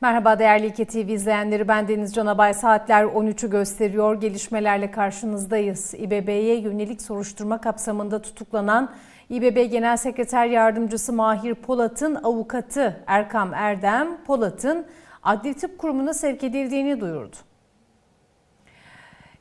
Merhaba değerli İKE TV izleyenleri. Ben Deniz Canabay. Saatler 13'ü gösteriyor. Gelişmelerle karşınızdayız. İBB'ye yönelik soruşturma kapsamında tutuklanan İBB Genel Sekreter Yardımcısı Mahir Polat'ın avukatı Erkam Erdem, Polat'ın Adli Tıp Kurumu'na sevk edildiğini duyurdu.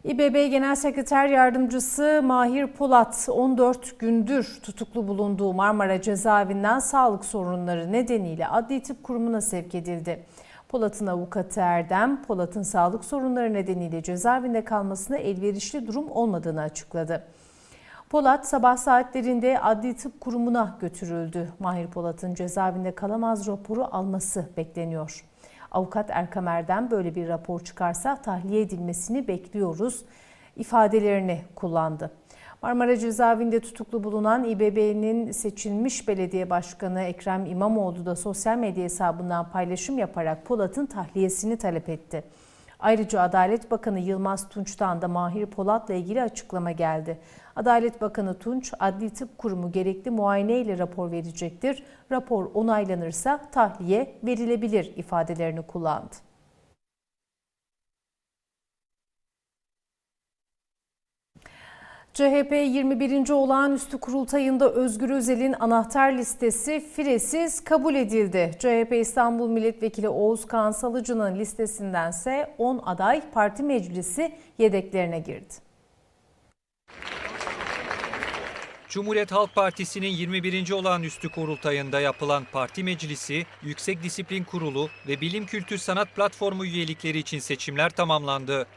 İBB Genel Sekreter Yardımcısı Mahir Polat 14 gündür tutuklu bulunduğu Marmara Cezaevinden sağlık sorunları nedeniyle Adli Tıp Kurumu'na sevk edildi. Polat'ın avukatı Erdem, Polat'ın sağlık sorunları nedeniyle cezaevinde kalmasına elverişli durum olmadığını açıkladı. Polat sabah saatlerinde Adli Tıp Kurumu'na götürüldü. Mahir Polat'ın cezaevinde kalamaz raporu alması bekleniyor. Avukat Erkam Erdem böyle bir rapor çıkarsa tahliye edilmesini bekliyoruz ifadelerini kullandı. Marmara Cezaevinde tutuklu bulunan İBB'nin seçilmiş belediye başkanı Ekrem İmamoğlu da sosyal medya hesabından paylaşım yaparak Polat'ın tahliyesini talep etti. Ayrıca Adalet Bakanı Yılmaz Tunç'tan da Mahir Polat'la ilgili açıklama geldi. Adalet Bakanı Tunç, Adli Tıp Kurumu gerekli muayene ile rapor verecektir. Rapor onaylanırsa tahliye verilebilir ifadelerini kullandı. CHP 21. olağanüstü kurultayında Özgür Özel'in anahtar listesi firesiz kabul edildi. CHP İstanbul Milletvekili Oğuz Kağan Salıcı'nın listesindense 10 aday parti meclisi yedeklerine girdi. Cumhuriyet Halk Partisi'nin 21. olağanüstü kurultayında yapılan parti meclisi, Yüksek Disiplin Kurulu ve Bilim Kültür Sanat Platformu üyelikleri için seçimler tamamlandı.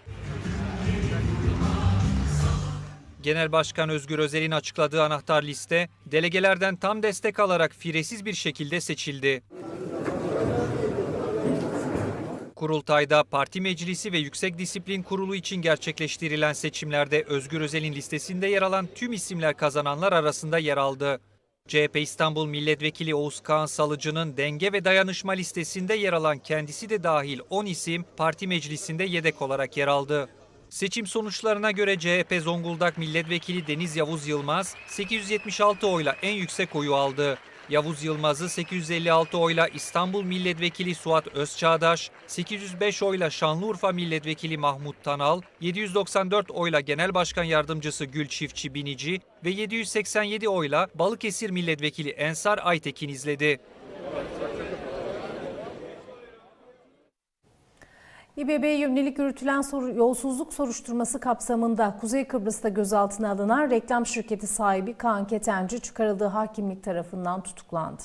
Genel Başkan Özgür Özel'in açıkladığı anahtar liste, delegelerden tam destek alarak firesiz bir şekilde seçildi. Kurultayda Parti Meclisi ve Yüksek Disiplin Kurulu için gerçekleştirilen seçimlerde Özgür Özel'in listesinde yer alan tüm isimler kazananlar arasında yer aldı. CHP İstanbul Milletvekili Oğuz Kağan Salıcı'nın denge ve dayanışma listesinde yer alan kendisi de dahil 10 isim parti meclisinde yedek olarak yer aldı. Seçim sonuçlarına göre CHP Zonguldak Milletvekili Deniz Yavuz Yılmaz 876 oyla en yüksek oyu aldı. Yavuz Yılmaz'ı 856 oyla İstanbul Milletvekili Suat Özçağdaş, 805 oyla Şanlıurfa Milletvekili Mahmut Tanal, 794 oyla Genel Başkan Yardımcısı Gül Çiftçi Binici ve 787 oyla Balıkesir Milletvekili Ensar Aytekin izledi. İBB'ye yönelik yürütülen soru, yolsuzluk soruşturması kapsamında Kuzey Kıbrıs'ta gözaltına alınan reklam şirketi sahibi Kaan Ketenci çıkarıldığı hakimlik tarafından tutuklandı.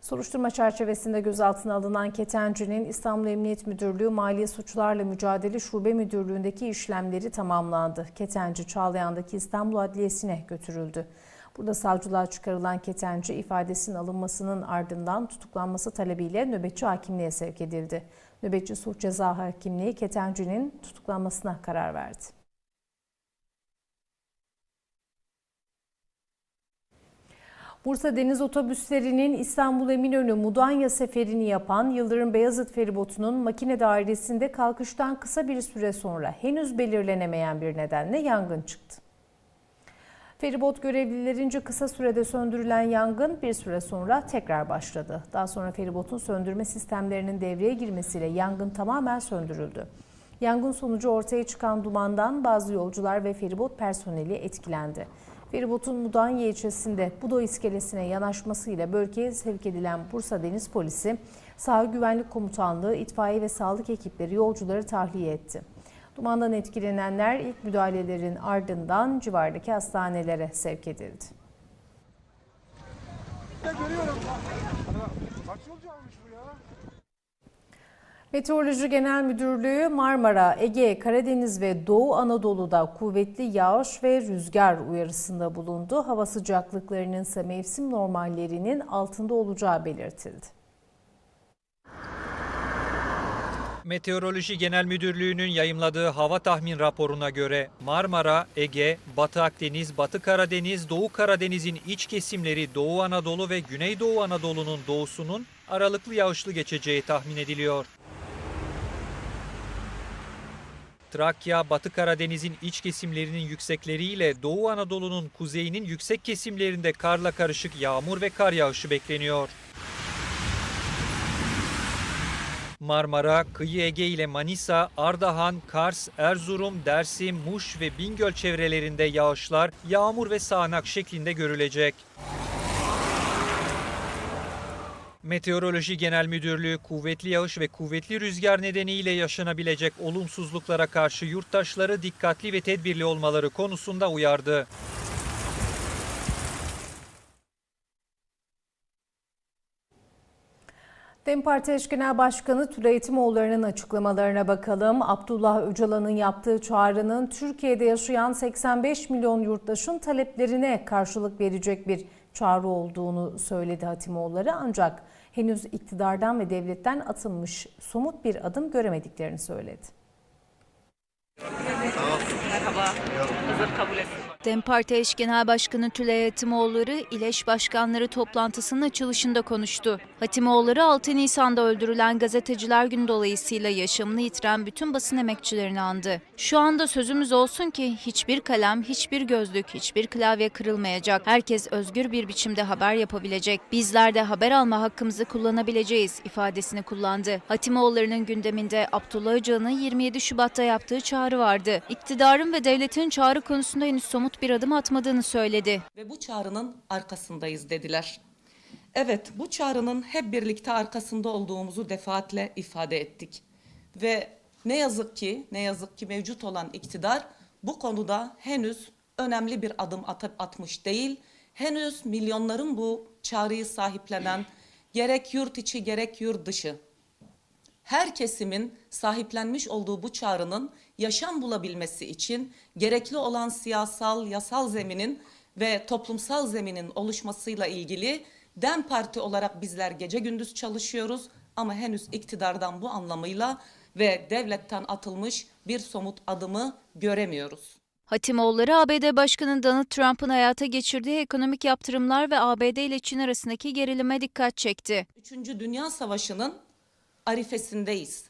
Soruşturma çerçevesinde gözaltına alınan Ketenci'nin İstanbul Emniyet Müdürlüğü Maliye Suçlarla Mücadele Şube Müdürlüğü'ndeki işlemleri tamamlandı. Ketenci Çağlayan'daki İstanbul Adliyesi'ne götürüldü. Burada savcılığa çıkarılan Ketenci ifadesinin alınmasının ardından tutuklanması talebiyle nöbetçi hakimliğe sevk edildi. Nöbetçi Suç Ceza Hakimliği Ketenci'nin tutuklanmasına karar verdi. Bursa Deniz Otobüsleri'nin İstanbul Eminönü Mudanya seferini yapan Yıldırım Beyazıt Feribotu'nun makine dairesinde kalkıştan kısa bir süre sonra henüz belirlenemeyen bir nedenle yangın çıktı. Feribot görevlilerince kısa sürede söndürülen yangın bir süre sonra tekrar başladı. Daha sonra feribotun söndürme sistemlerinin devreye girmesiyle yangın tamamen söndürüldü. Yangın sonucu ortaya çıkan dumandan bazı yolcular ve feribot personeli etkilendi. Feribotun Mudanya ilçesinde Budo iskelesine yanaşmasıyla bölgeye sevk edilen Bursa Deniz Polisi, Sahil Güvenlik Komutanlığı, itfaiye ve sağlık ekipleri yolcuları tahliye etti. Dumandan etkilenenler ilk müdahalelerin ardından civardaki hastanelere sevk edildi. Meteoroloji Genel Müdürlüğü Marmara, Ege, Karadeniz ve Doğu Anadolu'da kuvvetli yağış ve rüzgar uyarısında bulundu. Hava sıcaklıklarının ise mevsim normallerinin altında olacağı belirtildi. Meteoroloji Genel Müdürlüğü'nün yayımladığı hava tahmin raporuna göre Marmara, Ege, Batı Akdeniz, Batı Karadeniz, Doğu Karadeniz'in iç kesimleri Doğu Anadolu ve Güneydoğu Anadolu'nun doğusunun aralıklı yağışlı geçeceği tahmin ediliyor. Trakya, Batı Karadeniz'in iç kesimlerinin yüksekleriyle Doğu Anadolu'nun kuzeyinin yüksek kesimlerinde karla karışık yağmur ve kar yağışı bekleniyor. Marmara, Kıyı Ege ile Manisa, Ardahan, Kars, Erzurum, Dersim, Muş ve Bingöl çevrelerinde yağışlar yağmur ve sağanak şeklinde görülecek. Meteoroloji Genel Müdürlüğü kuvvetli yağış ve kuvvetli rüzgar nedeniyle yaşanabilecek olumsuzluklara karşı yurttaşları dikkatli ve tedbirli olmaları konusunda uyardı. DEM Parti Eş Genel Başkanı Tülay Etimoğulları'nın açıklamalarına bakalım. Abdullah Öcalan'ın yaptığı çağrının Türkiye'de yaşayan 85 milyon yurttaşın taleplerine karşılık verecek bir çağrı olduğunu söyledi Hatimoğulları. Ancak henüz iktidardan ve devletten atılmış somut bir adım göremediklerini söyledi. DEM Parti Eş Genel Başkanı Tülay Hatimoğulları, İleş Başkanları toplantısının açılışında konuştu. Hatimoğulları 6 Nisan'da öldürülen gazeteciler günü dolayısıyla yaşamını yitiren bütün basın emekçilerini andı. Şu anda sözümüz olsun ki hiçbir kalem, hiçbir gözlük, hiçbir klavye kırılmayacak. Herkes özgür bir biçimde haber yapabilecek. Bizler de haber alma hakkımızı kullanabileceğiz ifadesini kullandı. Hatimoğulları'nın gündeminde Abdullah Öcalan'ın 27 Şubat'ta yaptığı çağrı vardı. İktidarın ve devletin çağrı konusunda henüz somut bir adım atmadığını söyledi. ve bu çağrının arkasındayız dediler. Evet, bu çağrının hep birlikte arkasında olduğumuzu defaatle ifade ettik. Ve ne yazık ki, ne yazık ki mevcut olan iktidar bu konuda henüz önemli bir adım atıp atmış değil. Henüz milyonların bu çağrıyı sahiplenen gerek yurt içi gerek yurt dışı her kesimin sahiplenmiş olduğu bu çağrının yaşam bulabilmesi için gerekli olan siyasal, yasal zeminin ve toplumsal zeminin oluşmasıyla ilgili DEM Parti olarak bizler gece gündüz çalışıyoruz ama henüz iktidardan bu anlamıyla ve devletten atılmış bir somut adımı göremiyoruz. Hatimoğulları ABD Başkanı Donald Trump'ın hayata geçirdiği ekonomik yaptırımlar ve ABD ile Çin arasındaki gerilime dikkat çekti. Üçüncü Dünya Savaşı'nın arifesindeyiz.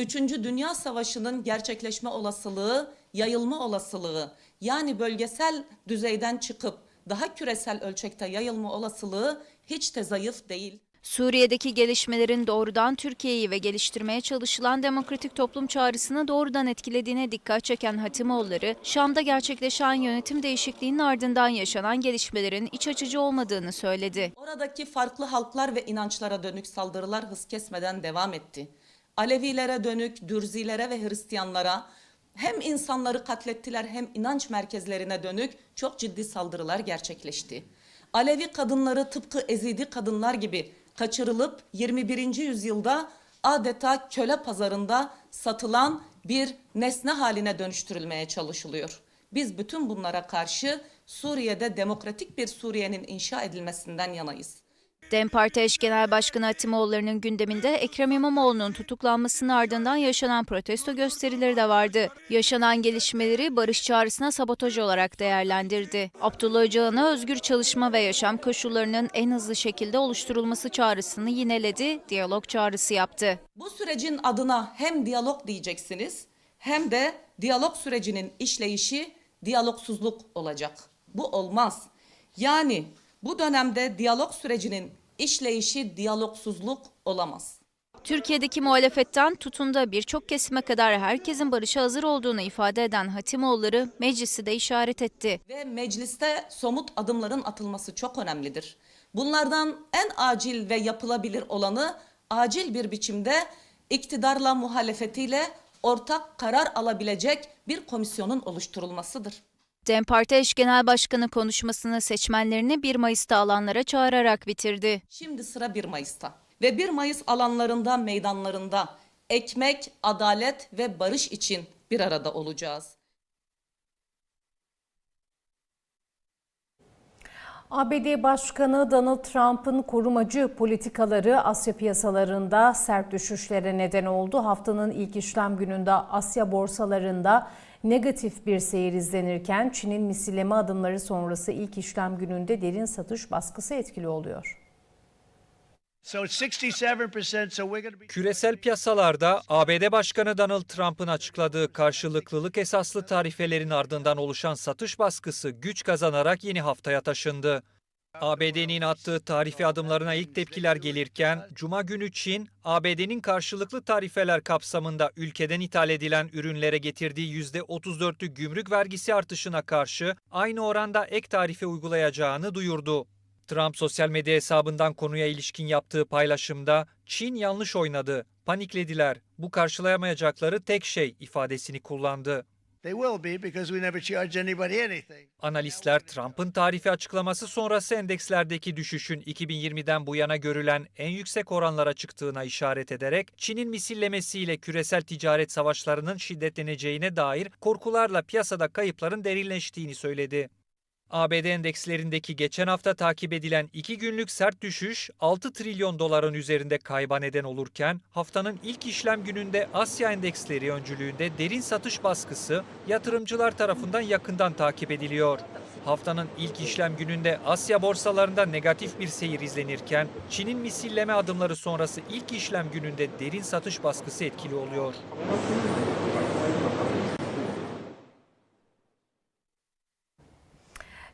Üçüncü Dünya Savaşı'nın gerçekleşme olasılığı, yayılma olasılığı yani bölgesel düzeyden çıkıp daha küresel ölçekte yayılma olasılığı hiç de zayıf değil. Suriye'deki gelişmelerin doğrudan Türkiye'yi ve geliştirmeye çalışılan demokratik toplum çağrısını doğrudan etkilediğine dikkat çeken Hatimoğulları, Şam'da gerçekleşen yönetim değişikliğinin ardından yaşanan gelişmelerin iç açıcı olmadığını söyledi. Oradaki farklı halklar ve inançlara dönük saldırılar hız kesmeden devam etti. Alevilere dönük, Dürzilere ve Hristiyanlara hem insanları katlettiler hem inanç merkezlerine dönük çok ciddi saldırılar gerçekleşti. Alevi kadınları tıpkı Ezidi kadınlar gibi kaçırılıp 21. yüzyılda adeta köle pazarında satılan bir nesne haline dönüştürülmeye çalışılıyor. Biz bütün bunlara karşı Suriye'de demokratik bir Suriye'nin inşa edilmesinden yanayız. DEM Parti Eş Genel Başkanı Hatimoğulları'nın gündeminde Ekrem İmamoğlu'nun tutuklanmasının ardından yaşanan protesto gösterileri de vardı. Yaşanan gelişmeleri barış çağrısına sabotaj olarak değerlendirdi. Abdullah Öcalan'a özgür çalışma ve yaşam koşullarının en hızlı şekilde oluşturulması çağrısını yineledi, diyalog çağrısı yaptı. Bu sürecin adına hem diyalog diyeceksiniz hem de diyalog sürecinin işleyişi diyalogsuzluk olacak. Bu olmaz. Yani bu dönemde diyalog sürecinin işleyişi diyalogsuzluk olamaz. Türkiye'deki muhalefetten tutun da birçok kesime kadar herkesin barışa hazır olduğunu ifade eden Hatimoğulları meclisi de işaret etti. Ve mecliste somut adımların atılması çok önemlidir. Bunlardan en acil ve yapılabilir olanı acil bir biçimde iktidarla muhalefetiyle ortak karar alabilecek bir komisyonun oluşturulmasıdır. DEM Parti Eş Genel Başkanı konuşmasını seçmenlerini 1 Mayıs'ta alanlara çağırarak bitirdi. Şimdi sıra 1 Mayıs'ta ve 1 Mayıs alanlarında, meydanlarında ekmek, adalet ve barış için bir arada olacağız. ABD Başkanı Donald Trump'ın korumacı politikaları Asya piyasalarında sert düşüşlere neden oldu. Haftanın ilk işlem gününde Asya borsalarında negatif bir seyir izlenirken Çin'in misilleme adımları sonrası ilk işlem gününde derin satış baskısı etkili oluyor. So it's 67%. So we're going to be. Küresel piyasalarda ABD Başkanı Donald Trump'ın açıkladığı karşılıklılık esaslı tarifelerin ardından oluşan satış baskısı güç kazanarak yeni haftaya taşındı. ABD'nin attığı tarife adımlarına ilk tepkiler gelirken, Cuma günü Çin, ABD'nin karşılıklı tarifeler kapsamında ülkeden ithal edilen ürünlere getirdiği %34'lük gümrük vergisi artışına karşı aynı oranda ek tarife uygulayacağını duyurdu. Trump sosyal medya hesabından konuya ilişkin yaptığı paylaşımda Çin yanlış oynadı, paniklediler, bu karşılayamayacakları tek şey ifadesini kullandı. Analistler Trump'ın tarifi açıklaması sonrası endekslerdeki düşüşün 2020'den bu yana görülen en yüksek oranlara çıktığına işaret ederek Çin'in misillemesiyle küresel ticaret savaşlarının şiddetleneceğine dair korkularla piyasada kayıpların derinleştiğini söyledi. ABD endekslerindeki geçen hafta takip edilen iki günlük sert düşüş 6 trilyon doların üzerinde kayba neden olurken haftanın ilk işlem gününde Asya endeksleri öncülüğünde derin satış baskısı yatırımcılar tarafından yakından takip ediliyor. Haftanın ilk işlem gününde Asya borsalarında negatif bir seyir izlenirken Çin'in misilleme adımları sonrası ilk işlem gününde derin satış baskısı etkili oluyor.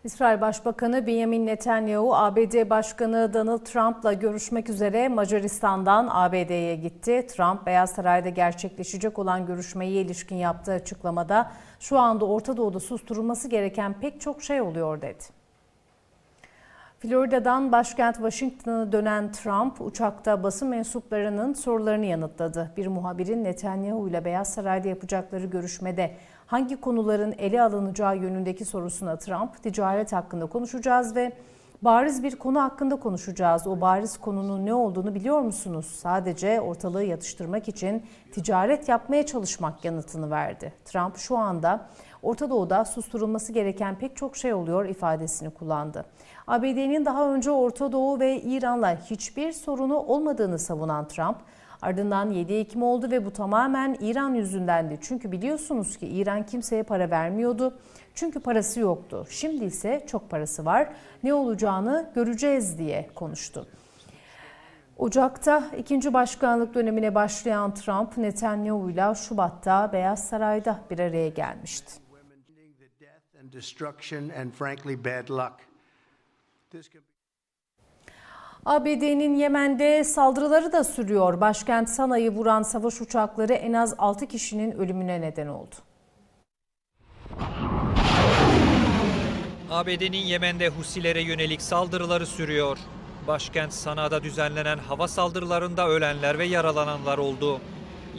İsrail Başbakanı Benjamin Netanyahu, ABD Başkanı Donald Trump'la görüşmek üzere Macaristan'dan ABD'ye gitti. Trump, Beyaz Saray'da gerçekleşecek olan görüşmeye ilişkin yaptığı açıklamada şu anda Orta Doğu'da susturulması gereken pek çok şey oluyor dedi. Florida'dan başkent Washington'a dönen Trump, uçakta basın mensuplarının sorularını yanıtladı. Bir muhabirin Netanyahu ile Beyaz Saray'da yapacakları görüşmede hangi konuların ele alınacağı yönündeki sorusuna Trump, ticaret hakkında konuşacağız ve bariz bir konu hakkında konuşacağız. O bariz konunun ne olduğunu biliyor musunuz? Sadece ortalığı yatıştırmak için ticaret yapmaya çalışmak yanıtını verdi. Trump şu anda Orta Doğu'da susturulması gereken pek çok şey oluyor ifadesini kullandı. ABD'nin daha önce Orta Doğu ve İran'la hiçbir sorunu olmadığını savunan Trump, ardından 7 Ekim oldu ve bu tamamen İran yüzündendi. Çünkü biliyorsunuz ki İran kimseye para vermiyordu. Çünkü parası yoktu. Şimdi ise çok parası var. Ne olacağını göreceğiz diye konuştu. Ocak'ta ikinci başkanlık dönemine başlayan Trump, Netanyahu ile Şubat'ta Beyaz Saray'da bir araya gelmişti. destruction and frankly bad luck. This could ABD'nin Yemen'de saldırıları da sürüyor. Başkent Sana'yı vuran savaş uçakları en az 6 kişinin ölümüne neden oldu. ABD'nin Yemen'de Husilere yönelik saldırıları sürüyor. Başkent Sana'da düzenlenen hava saldırılarında ölenler ve yaralananlar oldu.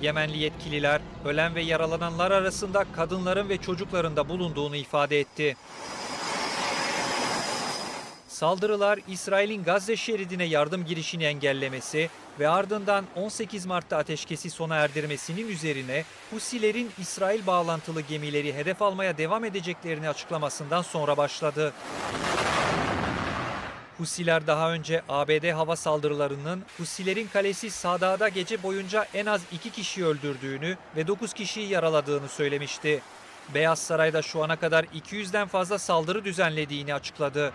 Yemenli yetkililer ölen ve yaralananlar arasında kadınların ve çocukların da bulunduğunu ifade etti. Saldırılar İsrail'in Gazze şeridine yardım girişini engellemesi ve ardından 18 Mart'ta ateşkesi sona erdirmesinin üzerine Husilerin İsrail bağlantılı gemileri hedef almaya devam edeceklerini açıklamasından sonra başladı. Husiler daha önce ABD hava saldırılarının Husilerin kalesi Sada'da gece boyunca en az 2 kişi öldürdüğünü ve 9 kişiyi yaraladığını söylemişti. Beyaz Saray'da şu ana kadar 200'den fazla saldırı düzenlediğini açıkladı.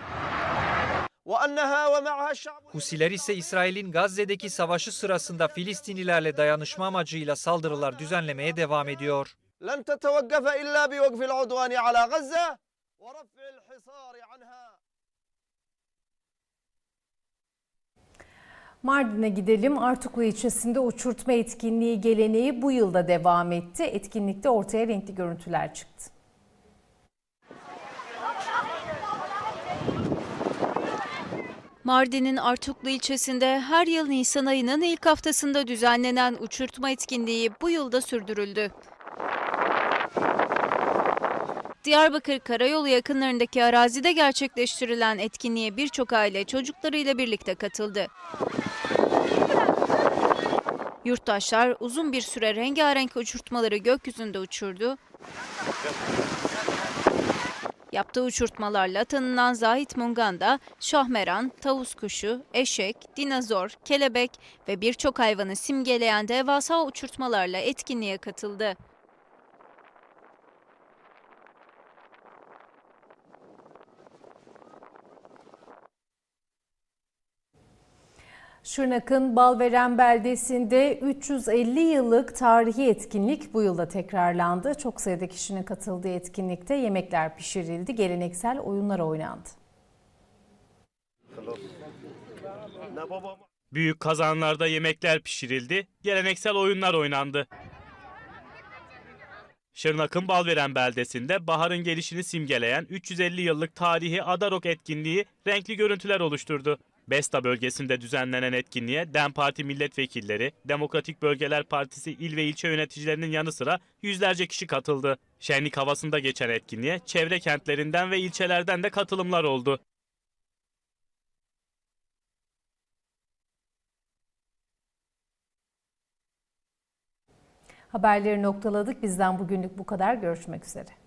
Husiler ise İsrail'in Gazze'deki savaşı sırasında Filistinlilerle dayanışma amacıyla saldırılar düzenlemeye devam ediyor. Mardin'e gidelim. Artuklu ilçesinde uçurtma etkinliği geleneği bu yılda devam etti. Etkinlikte ortaya renkli görüntüler çıktı. Mardin'in Artuklu ilçesinde her yıl Nisan ayının ilk haftasında düzenlenen uçurtma etkinliği bu yılda sürdürüldü. Diyarbakır Karayolu yakınlarındaki arazide gerçekleştirilen etkinliğe birçok aile çocuklarıyla birlikte katıldı. Yurttaşlar uzun bir süre rengarenk uçurtmaları gökyüzünde uçurdu. Yaptığı uçurtmalarla tanınan Zahit Mungan da şahmeran, tavus kuşu, eşek, dinozor, kelebek ve birçok hayvanı simgeleyen devasa uçurtmalarla etkinliğe katıldı. Şırnak'ın Balveren beldesinde 350 yıllık tarihi etkinlik bu yılda tekrarlandı. Çok sayıda kişinin katıldığı etkinlikte yemekler pişirildi, geleneksel oyunlar oynandı. Büyük kazanlarda yemekler pişirildi, geleneksel oyunlar oynandı. Şırnak'ın Balveren beldesinde baharın gelişini simgeleyen 350 yıllık tarihi Adarok etkinliği renkli görüntüler oluşturdu. Besta bölgesinde düzenlenen etkinliğe DEM Parti milletvekilleri, Demokratik Bölgeler Partisi il ve ilçe yöneticilerinin yanı sıra yüzlerce kişi katıldı. Şenlik havasında geçen etkinliğe çevre kentlerinden ve ilçelerden de katılımlar oldu. Haberleri noktaladık. Bizden bugünlük bu kadar. Görüşmek üzere.